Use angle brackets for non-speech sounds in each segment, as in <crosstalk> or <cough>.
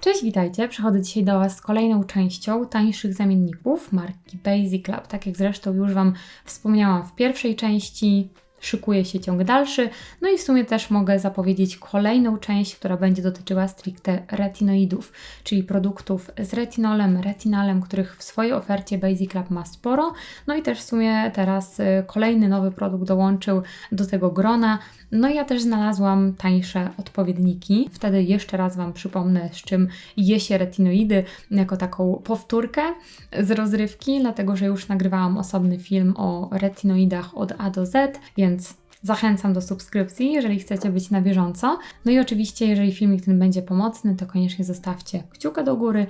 Cześć, witajcie. Przechodzę dzisiaj do Was z kolejną częścią tańszych zamienników marki Basic Lab. Tak jak zresztą już Wam wspomniałam w pierwszej części, szykuje się ciąg dalszy. No i w sumie też mogę zapowiedzieć kolejną część, która będzie dotyczyła stricte retinoidów, czyli produktów z retinolem, retinalem, których w swojej ofercie Basic Lab ma sporo. No i też w sumie teraz y, kolejny nowy produkt dołączył do tego grona. No ja też znalazłam tańsze odpowiedniki. Wtedy jeszcze raz Wam przypomnę, z czym je się retinoidy, jako taką powtórkę z rozrywki, dlatego że już nagrywałam osobny film o retinoidach od A do Z, więc Zachęcam do subskrypcji, jeżeli chcecie być na bieżąco. No i oczywiście, jeżeli filmik ten będzie pomocny, to koniecznie zostawcie kciuka do góry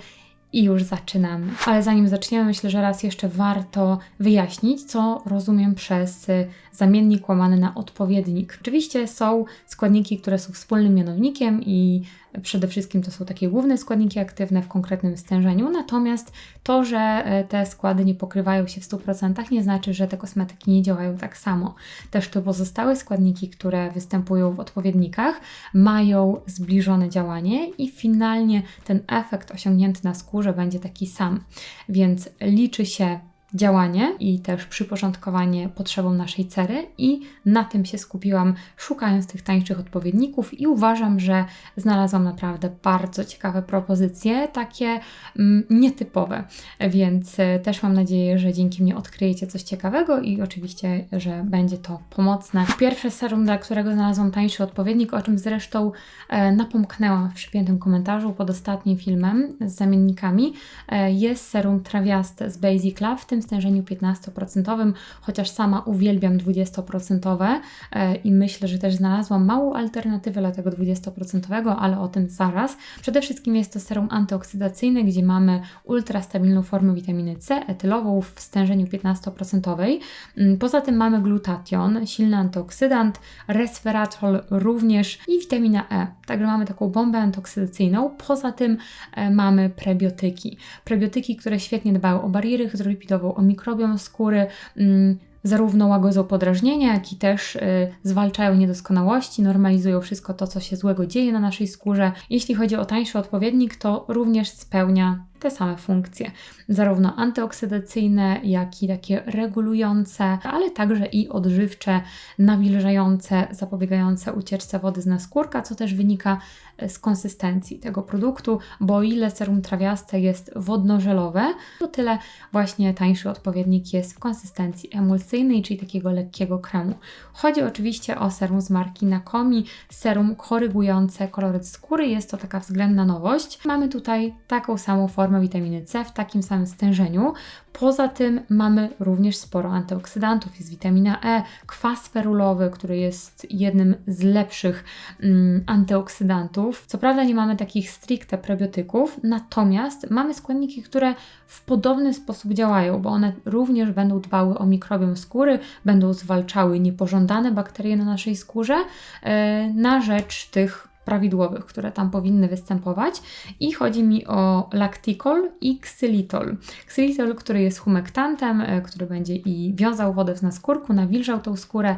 i już zaczynamy. Ale zanim zaczniemy, myślę, że raz jeszcze warto wyjaśnić, co rozumiem przez y, zamiennik łamany na odpowiednik. Oczywiście są składniki, które są wspólnym mianownikiem i Przede wszystkim to są takie główne składniki aktywne w konkretnym stężeniu, natomiast to, że e, te składy nie pokrywają się w 100% nie znaczy, że te kosmetyki nie działają tak samo. Też te pozostałe składniki, które występują w odpowiednikach, mają zbliżone działanie i finalnie ten efekt osiągnięty na skórze będzie taki sam. Więc liczy się działanie i też przyporządkowanie potrzebom naszej cery i na tym się skupiłam, szukając tych tańszych odpowiedników i uważam, że znalazłam naprawdę bardzo ciekawe propozycje, takie mm, nietypowe, więc e, też mam nadzieję, że dzięki mnie odkryjecie coś ciekawego i oczywiście, że będzie to pomocne. Pierwsze serum, dla którego znalazłam tańszy odpowiednik, o czym zresztą e, napomknęłam w przypiętym komentarzu pod ostatnim filmem z zamiennikami, e, jest serum trawiaste z Basic Love, w tym tym stężeniu 15%, chociaż sama uwielbiam 20% e, i myślę, że też znalazłam małą alternatywę dla tego 20%, ale o tym zaraz. Przede wszystkim jest to serum antyoksydacyjne, gdzie mamy ultrastabilną formę witaminy C, etylową w stężeniu 15%. Mm, poza tym mamy glutation, silny antyoksydant, resveratrol również i witamina E. Także mamy taką bombę antyoksydacyjną. Poza tym e, mamy prebiotyki. Prebiotyki, które świetnie dbają o barierę hydrolipidową, o mikrobiom skóry, mm, zarówno łagodzą podrażnienia, jak i też y, zwalczają niedoskonałości, normalizują wszystko to, co się złego dzieje na naszej skórze. Jeśli chodzi o tańszy odpowiednik, to również spełnia te same funkcje, zarówno antyoksydacyjne, jak i takie regulujące, ale także i odżywcze, nawilżające, zapobiegające ucieczce wody z naskórka, co też wynika e, z konsystencji tego produktu, bo o ile serum trawiaste jest wodno-żelowe, to tyle właśnie tańszy odpowiednik jest w konsystencji emulsyjnej, czyli takiego lekkiego kremu. Chodzi oczywiście o serum z marki Nakomi, serum korygujące koloryt skóry, jest to taka względna nowość. Mamy tutaj taką samą formę formę witaminy C w takim samym stężeniu. Poza tym mamy również sporo antyoksydantów. Jest witamina E, kwas ferulowy, który jest jednym z lepszych mm, antyoksydantów. Co prawda nie mamy takich stricte prebiotyków, natomiast mamy składniki, które w podobny sposób działają, bo one również będą dbały o mikrobiom skóry, będą zwalczały niepożądane bakterie na naszej skórze yy, na rzecz tych prawidłowych, które tam powinny występować i chodzi mi o lacticol i xylitol. Xylitol, który jest humektantem, e, który będzie i wiązał wodę w naskórku, nawilżał tą skórę,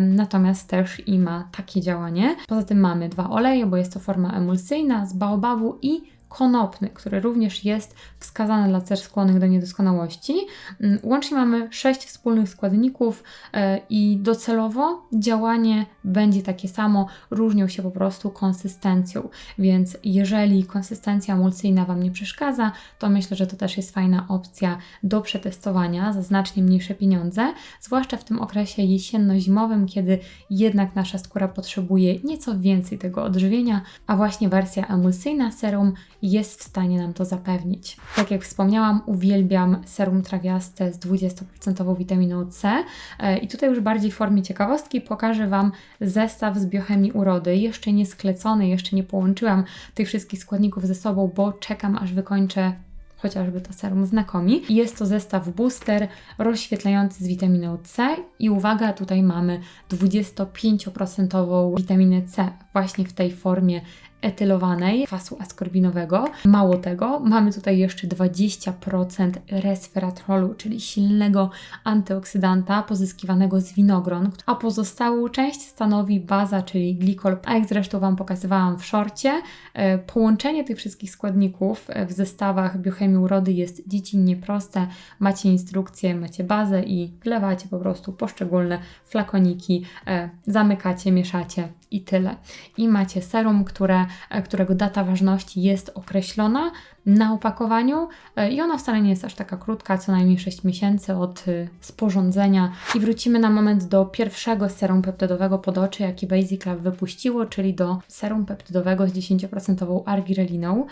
natomiast też i ma takie działanie. Poza tym mamy dwa oleje, bo jest to forma emulsyjna z baobabu i konopny, który również jest wskazany dla cer skłonnych do niedoskonałości. Mm, łącznie mamy sześć wspólnych składników e, i docelowo działanie będzie takie samo, różnią się po prostu konsystencją, więc jeżeli konsystencja emulsyjna Wam nie przeszkadza, to myślę, że to też jest fajna opcja do przetestowania za znacznie mniejsze pieniądze, zwłaszcza w tym okresie jesienno-zimowym, kiedy jednak nasza skóra potrzebuje nieco więcej tego odżywienia, a właśnie wersja emulsyjna serum jest w stanie nam to zapewnić. Tak jak wspomniałam, uwielbiam serum trawiaste z 20% witaminą C e, i tutaj już bardziej w formie ciekawostki pokażę Wam zestaw z biochemii urody, jeszcze nie sklecony, jeszcze nie połączyłam tych wszystkich składników ze sobą, bo czekam aż wykończę chociażby to serum znakomi. Jest to zestaw booster rozświetlający z witaminą C i uwaga, tutaj mamy 25% witaminę C właśnie w tej formie etylowanej, kwasu askorbinowego. Mało tego, mamy tutaj jeszcze 20% resveratrolu, czyli silnego antyoksydanta pozyskiwanego z winogron, a pozostałą część stanowi baza, czyli glikol. A jak zresztą Wam pokazywałam w szorcie, e, połączenie tych wszystkich składników w zestawach biochemii urody jest dziecinnie proste. Macie instrukcję, macie bazę i wlewacie po prostu poszczególne flakoniki, e, zamykacie, mieszacie i tyle. I macie serum, które, e, którego data ważności jest określona na opakowaniu e, i ona wcale nie jest aż taka krótka, co najmniej 6 miesięcy od e, sporządzenia. I wrócimy na moment do pierwszego serum peptydowego pod oczy, jaki Basic Lab wypuściło, czyli do serum peptydowego z 10% argireliną,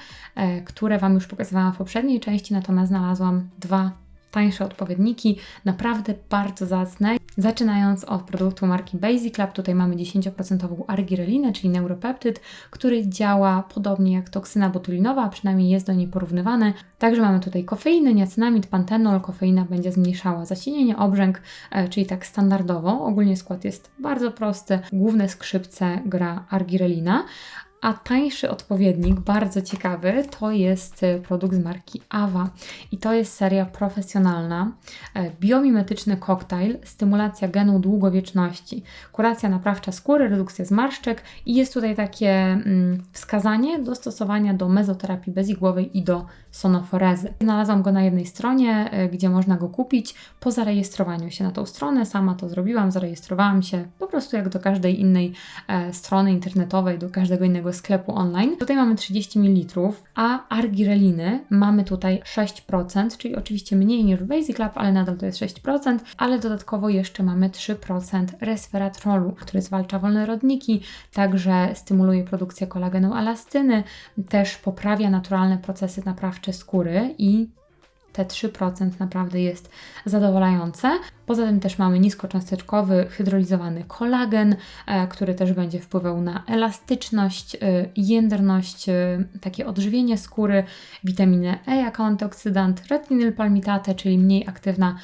które Wam już pokazywałam w poprzedniej części, natomiast znalazłam dwa tańsze odpowiedniki, naprawdę bardzo zacne. Zaczynając od produktu marki Basic Lab, tutaj mamy 10% argirelinę, czyli neuropeptyd, który działa podobnie jak toksyna botulinowa, a przynajmniej jest do niej porównywany. Także mamy tutaj kofeinę, niacinamid, pantenol. Kofeina będzie zmniejszała zasinienie, obrzęk, e, czyli tak standardowo. Ogólnie skład jest bardzo prosty. Główne skrzypce gra argirelina, a tańszy odpowiednik, bardzo ciekawy, to jest e, produkt z marki Ava i to jest seria profesjonalna, e, biomimetyczny koktajl, stymulacja genu długowieczności, kuracja naprawcza skóry, redukcja zmarszczek i jest tutaj takie mm, wskazanie do stosowania do mezoterapii bezigłowej i do sonoforezy. Znalazłam go na jednej stronie, e, gdzie można go kupić po zarejestrowaniu się na tą stronę. Sama to zrobiłam, zarejestrowałam się po prostu jak do każdej innej strony internetowej, do każdego innego sklepu online. Tutaj mamy 30 ml, a argireliny mamy tutaj 6%, czyli oczywiście mniej niż w Basic Lab, ale nadal to jest 6%, ale dodatkowo jeszcze mamy 3% resveratrolu, który zwalcza wolne rodniki, także stymuluje produkcję kolagenu elastyny, też poprawia naturalne procesy naprawcze skóry i te 3% naprawdę jest zadowalające. Poza tym też mamy niskocząsteczkowy, hydrolizowany kolagen, e, który też będzie wpływał na elastyczność, e, jędrność, e, takie odżywienie skóry, witaminę E jako antyoksydant, retininyl palmitate, czyli mniej aktywna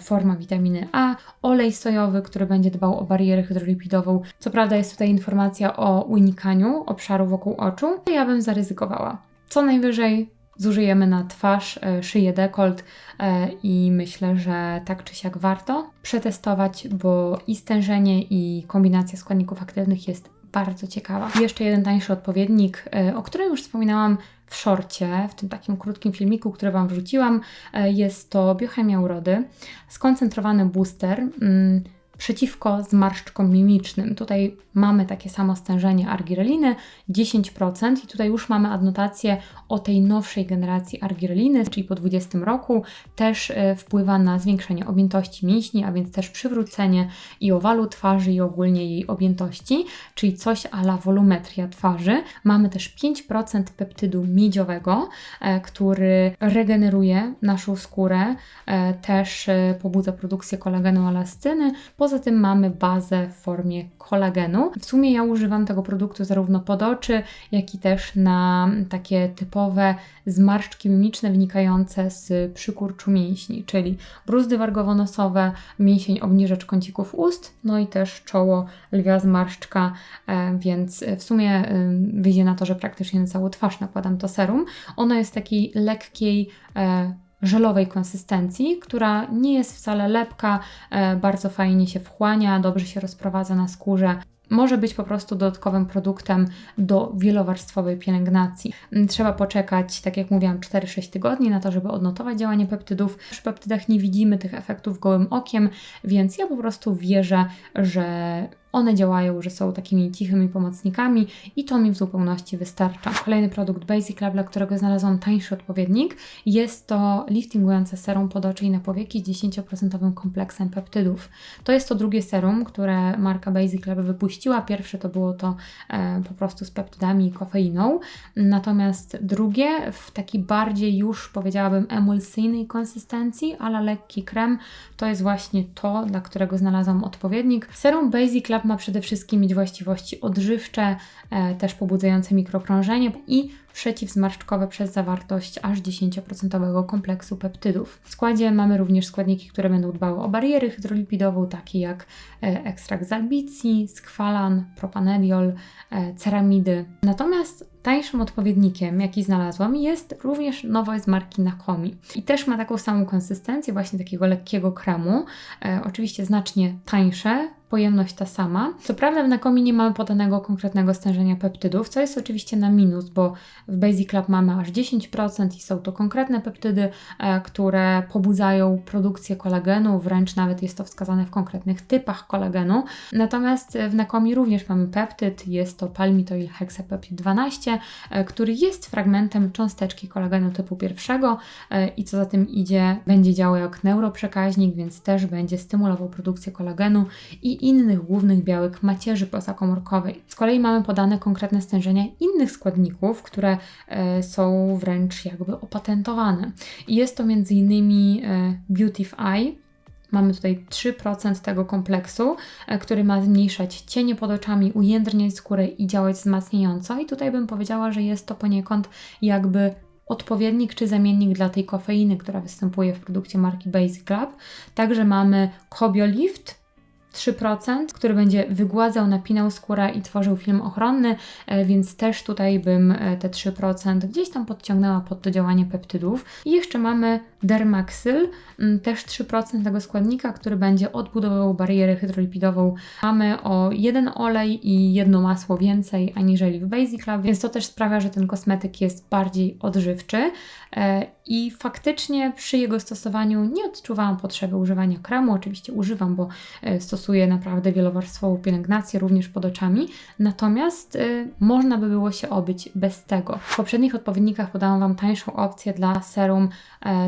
forma witaminy A, olej sojowy, który będzie dbał o barierę hydrolipidową. Co prawda jest tutaj informacja o unikaniu obszaru wokół oczu, ja bym zaryzykowała. Co najwyżej zużyjemy na twarz, e, szyję, dekolt e, i myślę, że tak czy siak warto przetestować, bo i stężenie i kombinacja składników aktywnych jest bardzo ciekawa. Jeszcze jeden tańszy odpowiednik, e, o którym już wspominałam w szorcie, w tym takim krótkim filmiku, który Wam wrzuciłam, jest to biochemia urody, skoncentrowany booster. Przeciwko zmarszczkom mimicznym. Tutaj mamy takie samo stężenie argireliny 10% i tutaj już mamy adnotację o tej nowszej generacji argireliny, czyli po 20 roku też e, wpływa na zwiększenie objętości mięśni, a więc też przywrócenie i owalu twarzy i ogólnie jej objętości, czyli coś ala wolumetria twarzy. Mamy też 5% peptydu miedziowego, e, który regeneruje naszą skórę, e, też pobudza produkcję kolagenu elastyny. Poza tym mamy bazę w formie kolagenu. W sumie ja używam tego produktu zarówno pod oczy, jak i też na takie typowe zmarszczki mimiczne wynikające z przykurczu mięśni, czyli bruzdy wargowo-nosowe, mięsień obniżacz kącików ust, no i też czoło lwia zmarszczka, e, więc w sumie e, wyjdzie na to, że praktycznie na całą twarz nakładam to serum. Ono jest takiej lekkiej e, żelowej konsystencji, która nie jest wcale lepka, bardzo fajnie się wchłania, dobrze się rozprowadza na skórze może być po prostu dodatkowym produktem do wielowarstwowej pielęgnacji. Mm, trzeba poczekać, tak jak mówiłam, 4-6 tygodni na to, żeby odnotować działanie peptydów. Przy peptydach nie widzimy tych efektów gołym okiem, więc ja po prostu wierzę, że one działają, że są takimi tichymi pomocnikami i to mi w zupełności wystarcza. Kolejny produkt Basic Lab, dla którego znalazłam tańszy odpowiednik, jest to liftingujące serum pod oczy i na powieki z 10% kompleksem peptydów. To jest to drugie serum, które marka Basic Lab wypuściła. Pierwsze to było to e, po prostu z peptydami i kofeiną, natomiast drugie w takiej bardziej już powiedziałabym emulsyjnej konsystencji, ale lekki krem, to jest właśnie to, dla którego znalazłam odpowiednik. Serum Basic Lab Ma przede wszystkim mieć właściwości odżywcze, e, też pobudzające mikrokrążenie i przeciwzmarszczkowe przez zawartość aż 10% kompleksu peptydów. W składzie mamy również składniki, które będą dbały o barierę hydrolipidową, takie jak e, ekstrakt z albicji, skwalan, propanediol, e, ceramidy. Natomiast tańszym odpowiednikiem, jaki znalazłam, jest również nowość z marki Nakomi. I też ma taką samą konsystencję, właśnie takiego lekkiego kremu. E, oczywiście znacznie tańsze, pojemność ta sama. Co prawda w Nakomi nie mamy podanego konkretnego stężenia peptydów, co jest oczywiście na minus, bo w Basic Lab mamy aż 10% i są to konkretne peptydy, e, które pobudzają produkcję kolagenu, wręcz nawet jest to wskazane w konkretnych typach kolagenu. Natomiast w Nakomi również mamy peptyd, jest to palmitoil hexapeptid 12, e, który jest fragmentem cząsteczki kolagenu typu pierwszego e, i co za tym idzie, będzie działał jak neuroprzekaźnik, więc też będzie stymulował produkcję kolagenu i innych głównych białek macierzy pozakomórkowej. Z kolei mamy podane konkretne stężenia innych składników, które e, są wręcz jakby opatentowane. I jest to m.in. E, Beautify, Mamy tutaj 3% tego kompleksu, e, który ma zmniejszać cienie pod oczami, ujędrniać skórę i działać wzmacniająco. I tutaj bym powiedziała, że jest to poniekąd jakby odpowiednik czy zamiennik dla tej kofeiny, która występuje w produkcie marki Basic Club. Także mamy Kobiolift, 3%, który będzie wygładzał, napinał skórę i tworzył film ochronny, e, więc też tutaj bym e, te 3% gdzieś tam podciągnęła pod to działanie peptydów. I jeszcze mamy Dermaxyl, mm, też 3% tego składnika, który będzie odbudowywał barierę hydrolipidową. Mamy o jeden olej i jedno masło więcej aniżeli w Basic Lab, więc to też sprawia, że ten kosmetyk jest bardziej odżywczy. E, I faktycznie przy jego stosowaniu nie odczuwałam potrzeby używania kremu. Oczywiście używam, bo stosuję naprawdę wielowarstwową pielęgnację również pod oczami. Natomiast e, można by było się obyć bez tego. W poprzednich odpowiednikach podałam Wam tańszą opcję dla serum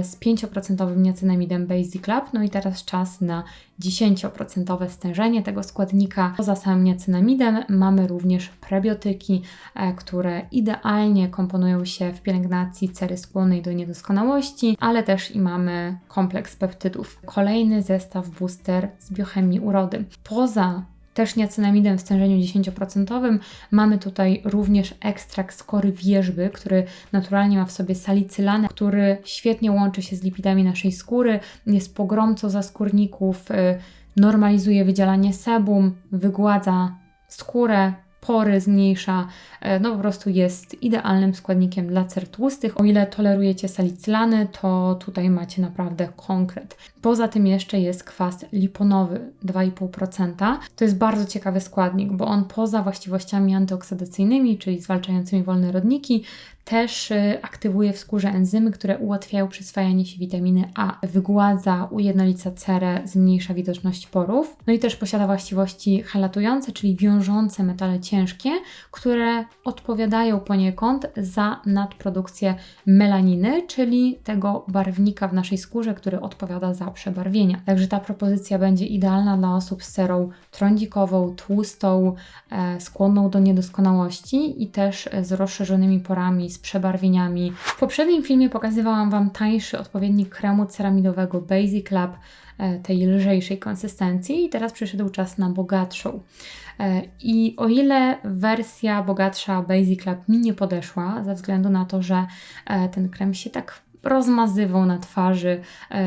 z 5% niacinamidem Basic Lab. No i teraz czas na 10% stężenie tego składnika. Poza samym niacinamidem mamy również prebiotyki, e, które idealnie komponują się w pielęgnacji cery skłonnej do niedoskonałości, ale też i mamy kompleks peptydów. Kolejny zestaw booster z biochemii urody. Poza też niacinamidem w stężeniu 10%. Mamy tutaj również ekstrakt skory wierzby, który naturalnie ma w sobie salicylanę, który świetnie łączy się z lipidami naszej skóry, jest pogromcą zaskórników, y, normalizuje wydzielanie sebum, wygładza skórę, pory zmniejsza, e, no po prostu jest idealnym składnikiem dla cer tłustych. O ile tolerujecie salicylany, to tutaj macie naprawdę konkret. Poza tym jeszcze jest kwas liponowy 2,5%. To jest bardzo ciekawy składnik, bo on poza właściwościami antyoksydacyjnymi, czyli zwalczającymi wolne rodniki, też y, aktywuje w skórze enzymy, które ułatwiają przyswajanie się witaminy A. Wygładza, ujednolica cerę, zmniejsza widoczność porów. No i też posiada właściwości halatujące, czyli wiążące metale ciężkie, które odpowiadają poniekąd za nadprodukcję melaniny, czyli tego barwnika w naszej skórze, który odpowiada za przebarwienia. Także ta propozycja będzie idealna dla osób z serą trądzikową, tłustą, e, skłonną do niedoskonałości i też z rozszerzonymi porami, z przebarwieniami. W poprzednim filmie pokazywałam Wam tańszy odpowiednik kremu ceramidowego Basic Lab e, tej lżejszej konsystencji i teraz przyszedł czas na bogatszą. E, I o ile wersja bogatsza Basic Lab mi nie podeszła, ze względu na to, że e, ten krem się tak rozmazywał na twarzy,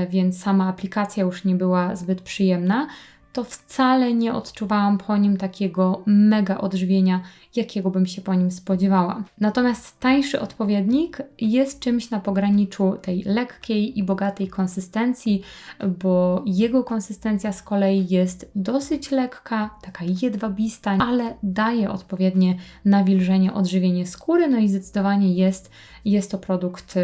więc sama aplikacja już nie była zbyt przyjemna, to wcale nie odczuwałam po nim takiego mega odżywienia, jakiego bym się po nim spodziewała. Natomiast tańszy odpowiednik jest czymś na pograniczu tej lekkiej i bogatej konsystencji, bo jego konsystencja z kolei jest dosyć lekka, taka jedwabista, ale daje odpowiednie nawilżenie, odżywienie skóry, no i zdecydowanie jest, jest to produkt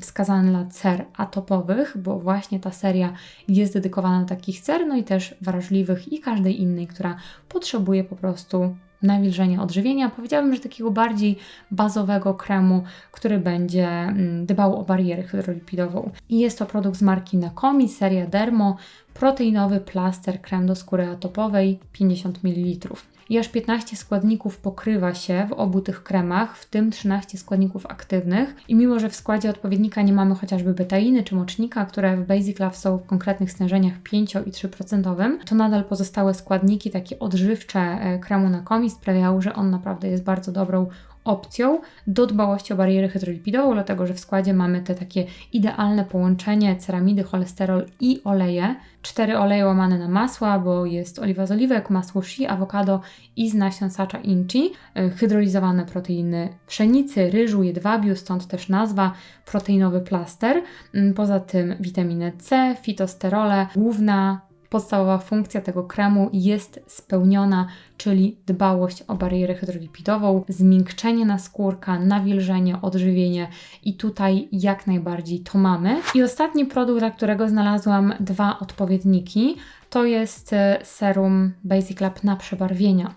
wskazany dla cer atopowych, bo właśnie ta seria jest dedykowana do takich cer, no i też wrażliwych i każdej innej, która potrzebuje po prostu nawilżenia odżywienia. Powiedziałabym, że takiego bardziej bazowego kremu, który będzie mm, dbał o barierę hydrolipidową. I jest to produkt z marki Nakomi, seria Dermo. Proteinowy plaster krem do skóry atopowej 50 ml. I aż 15 składników pokrywa się w obu tych kremach, w tym 13 składników aktywnych. I mimo, że w składzie odpowiednika nie mamy chociażby betainy czy mocznika, które w Basic Love są w konkretnych stężeniach 5 i 3%, to nadal pozostałe składniki, takie odżywcze e, kremu na komi sprawiały, że on naprawdę jest bardzo dobrą opcją do dbałości o barierę hydrolipidową, dlatego że w składzie mamy te takie idealne połączenie ceramidy, cholesterol i oleje. Cztery oleje łamane na masła, bo jest oliwa z oliwek, masło shea, awokado i z nasion sacza inchi, y, hydrolizowane proteiny pszenicy, ryżu, jedwabiu, stąd też nazwa proteinowy plaster. Mm, poza tym witaminę C, fitosterole, główna podstawowa funkcja tego kremu jest spełniona, czyli dbałość o barierę hydrolipidową, zmiękczenie naskórka, nawilżenie, odżywienie i tutaj jak najbardziej to mamy. I ostatni produkt, dla którego znalazłam dwa odpowiedniki, to jest e, serum Basic Lab na przebarwienia.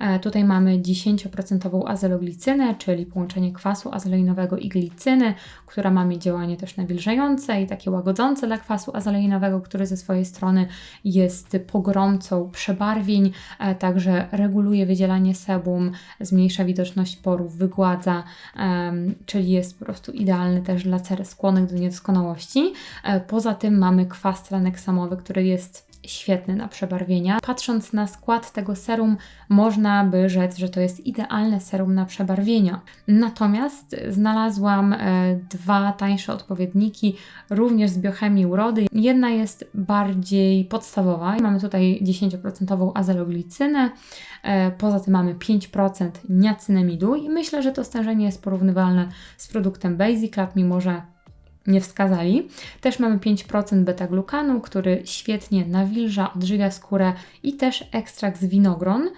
E, tutaj mamy 10% azeloglicynę, czyli połączenie kwasu azeleinowego i glicyny, która ma mieć działanie też nawilżające i takie łagodzące dla kwasu azeleinowego, który ze swojej strony jest pogromcą przebarwień, e, także reguluje wydzielanie sebum, zmniejsza widoczność porów, wygładza, czyli jest po prostu idealny też dla cer skłonnych do niedoskonałości. Poza tym mamy kwas traneksamowy, który jest świetny na przebarwienia. Patrząc na skład tego serum, można by rzec, że to jest idealne serum na przebarwienia. Natomiast znalazłam e, dwa tańsze odpowiedniki, również z biochemii urody. Jedna jest bardziej podstawowa. Mamy tutaj 10% azeloglicynę, e, poza tym mamy 5% niacynamidu i myślę, że to stężenie jest porównywalne z produktem Basic Lab, mimo że nie wskazali. Też mamy 5% beta-glukanu, który świetnie nawilża, odżywia skórę i też ekstrakt z winogron,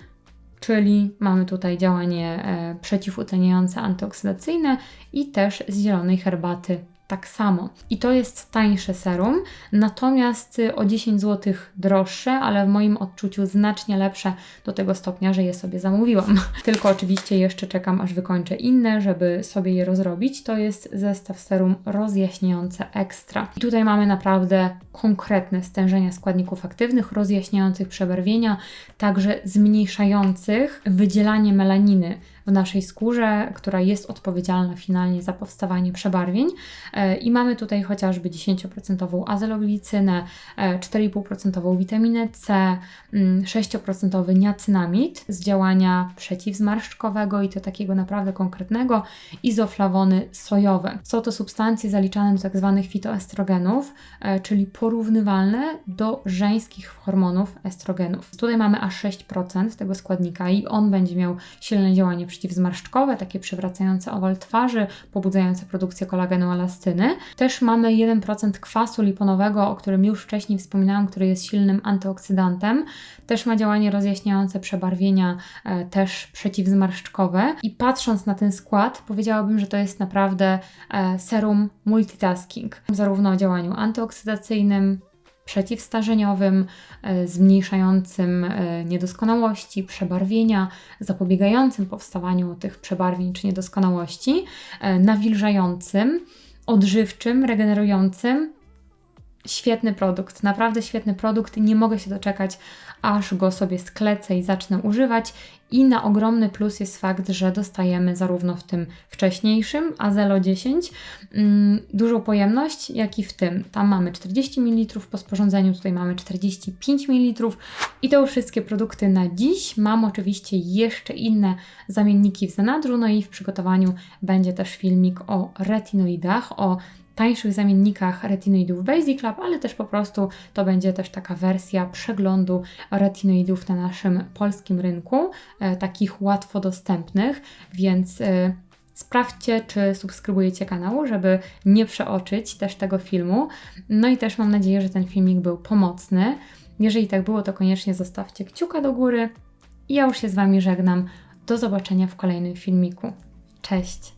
czyli mamy tutaj działanie e, przeciwutleniające antyoksydacyjne i też z zielonej herbaty tak samo. I to jest tańsze serum, natomiast y, o 10 zł droższe, ale w moim odczuciu znacznie lepsze do tego stopnia, że je sobie zamówiłam. <laughs> Tylko oczywiście jeszcze czekam, aż wykończę inne, żeby sobie je rozrobić. To jest zestaw serum rozjaśniające ekstra. I tutaj mamy naprawdę konkretne stężenia składników aktywnych, rozjaśniających przebarwienia, także zmniejszających wydzielanie melaniny w naszej skórze, która jest odpowiedzialna finalnie za powstawanie przebarwień. E, I mamy tutaj chociażby 10% azeloglicynę, 4,5% e, witaminę C, 6% mm, niacynamid z działania przeciwzmarszczkowego i to takiego naprawdę konkretnego, izoflawony sojowe. Są to substancje zaliczane do tzw. Tak fitoestrogenów, e, czyli porównywalne do żeńskich hormonów estrogenów. Tutaj mamy aż 6% tego składnika i on będzie miał silne działanie przeciwzmarszczkowe, takie przywracające owal twarzy, pobudzające produkcję kolagenu elastyny. Też mamy 1% kwasu liponowego, o którym już wcześniej wspominałam, który jest silnym antyoksydantem. Też ma działanie rozjaśniające przebarwienia, e, też przeciwzmarszczkowe. I patrząc na ten skład, powiedziałabym, że to jest naprawdę e, serum multitasking. Zarówno o działaniu antyoksydacyjnym, przeciwstarzeniowym, e, zmniejszającym e, niedoskonałości, przebarwienia, zapobiegającym powstawaniu tych przebarwień czy niedoskonałości, e, nawilżającym, odżywczym, regenerującym. Świetny produkt, naprawdę świetny produkt. Nie mogę się doczekać, aż go sobie sklecę i zacznę używać. I na ogromny plus jest fakt, że dostajemy zarówno w tym wcześniejszym Azelo 10 mm, dużą pojemność, jak i w tym. Tam mamy 40 ml po sporządzeniu, tutaj mamy 45 ml i to wszystkie produkty na dziś. Mam oczywiście jeszcze inne zamienniki w zanadrzu, no i w przygotowaniu będzie też filmik o retinoidach, o tańszych zamiennikach retinoidów Basic Lab, ale też po prostu to będzie też taka wersja przeglądu retinoidów na naszym polskim rynku, takich łatwo dostępnych, więc e, Sprawdźcie, czy subskrybujecie kanał, żeby nie przeoczyć też tego filmu. No i też mam nadzieję, że ten filmik był pomocny. Jeżeli tak było, to koniecznie zostawcie kciuka do góry. Ja już się z Wami żegnam. Do zobaczenia w kolejnym filmiku. Cześć!